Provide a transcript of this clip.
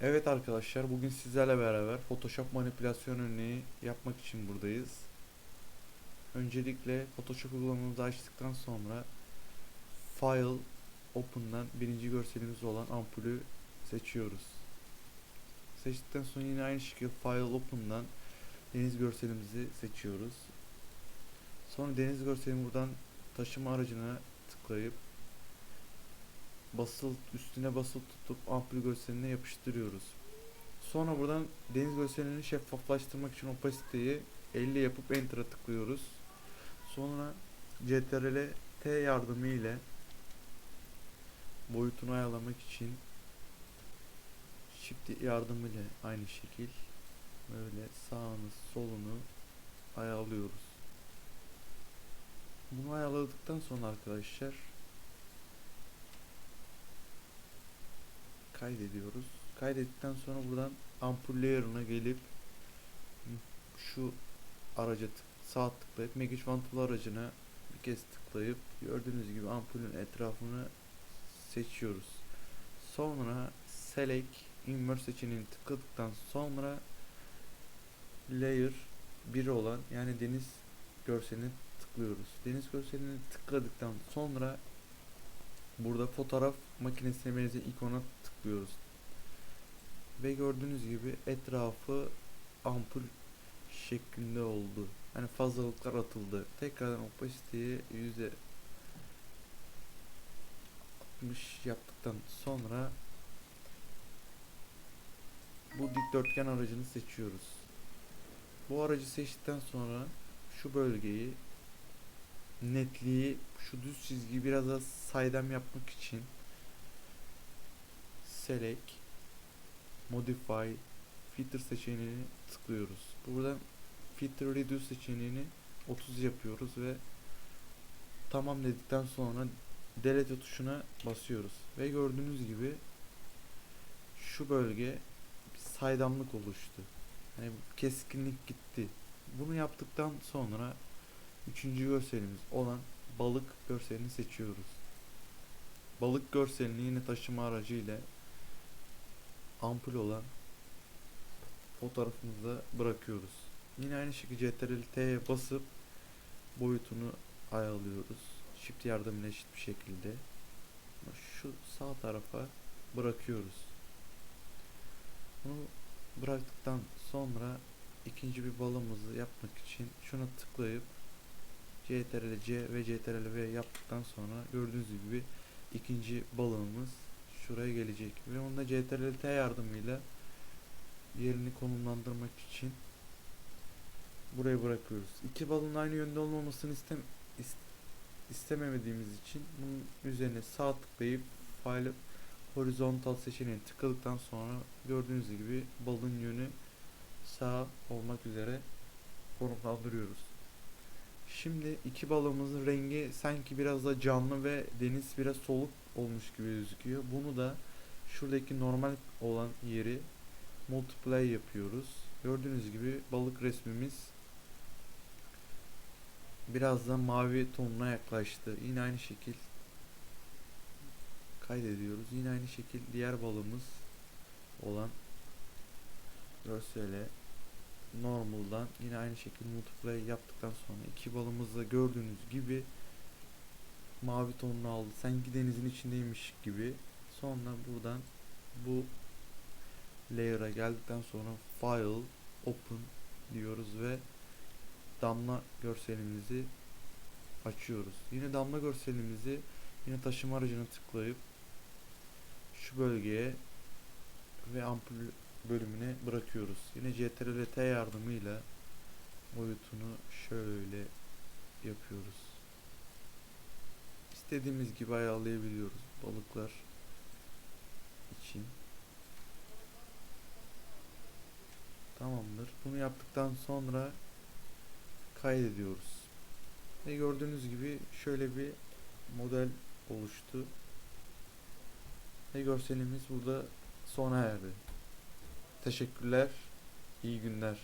Evet arkadaşlar bugün sizlerle beraber Photoshop manipülasyon örneği yapmak için buradayız. Öncelikle Photoshop uygulamamızı açtıktan sonra File Open'dan birinci görselimiz olan ampulü seçiyoruz. Seçtikten sonra yine aynı şekilde File Open'dan deniz görselimizi seçiyoruz. Sonra deniz görselini buradan taşıma aracına tıklayıp basılı üstüne basılı tutup ampul görseline yapıştırıyoruz. Sonra buradan deniz görselini şeffaflaştırmak için opasiteyi 50 yapıp enter'a tıklıyoruz. Sonra CTRL T yardımı ile boyutunu ayarlamak için Shift yardımı ile aynı şekil böyle sağını solunu ayarlıyoruz. Bunu ayarladıktan sonra arkadaşlar kaydediyoruz. Kaydettikten sonra buradan ampul layer'ına gelip şu araca tık, sağ tıklayıp Magic Tool aracına bir kez tıklayıp gördüğünüz gibi ampulün etrafını seçiyoruz. Sonra Select Immerse seçeneğini tıkladıktan sonra Layer 1 olan yani deniz görselini tıklıyoruz. Deniz görselini tıkladıktan sonra burada fotoğraf makinesine benzer ikona tıklıyoruz. Ve gördüğünüz gibi etrafı ampul şeklinde oldu. Hani fazlalıklar atıldı. Tekrardan opasiteyi yüzde 60 yaptıktan sonra bu dikdörtgen aracını seçiyoruz. Bu aracı seçtikten sonra şu bölgeyi netliği şu düz çizgiyi biraz daha saydam yapmak için select modify filter seçeneğini tıklıyoruz. Buradan filter reduce seçeneğini 30 yapıyoruz ve tamam dedikten sonra delete tuşuna basıyoruz ve gördüğünüz gibi şu bölge bir saydamlık oluştu. Hani keskinlik gitti. Bunu yaptıktan sonra Üçüncü görselimiz olan balık görselini seçiyoruz. Balık görselini yine taşıma aracı ile ampul olan fotoğrafımıza bırakıyoruz. Yine aynı şekilde CTRL T'ye basıp boyutunu ayarlıyoruz. Shift yardımıyla eşit bir şekilde. Şu sağ tarafa bırakıyoruz. Bunu bıraktıktan sonra ikinci bir balığımızı yapmak için şuna tıklayıp CTRL C ve CTRL V yaptıktan sonra gördüğünüz gibi ikinci balığımız şuraya gelecek ve onu da CTRL T yardımıyla yerini konumlandırmak için buraya bırakıyoruz. İki balığın aynı yönde olmamasını istem is istememediğimiz için bunun üzerine sağ tıklayıp file horizontal seçeneğini tıkladıktan sonra gördüğünüz gibi balığın yönü sağ olmak üzere konumlandırıyoruz. Şimdi iki balığımızın rengi sanki biraz da canlı ve deniz biraz soluk olmuş gibi gözüküyor. Bunu da şuradaki normal olan yeri multiply yapıyoruz. Gördüğünüz gibi balık resmimiz biraz da mavi tonuna yaklaştı. Yine aynı şekil kaydediyoruz. Yine aynı şekil diğer balığımız olan görsele normal'dan yine aynı şekilde multiply yaptıktan sonra iki balımızda gördüğünüz gibi mavi tonunu aldı. Sanki denizin içindeymiş gibi. Sonra buradan bu layer'a geldikten sonra file open diyoruz ve damla görselimizi açıyoruz. Yine damla görselimizi yine taşıma aracına tıklayıp şu bölgeye ve ampul bölümüne bırakıyoruz. Yine CTRL T yardımıyla boyutunu şöyle yapıyoruz. İstediğimiz gibi ayarlayabiliyoruz balıklar için. Tamamdır. Bunu yaptıktan sonra kaydediyoruz. Ve gördüğünüz gibi şöyle bir model oluştu. Ve görselimiz burada sona erdi. Teşekkürler. İyi günler.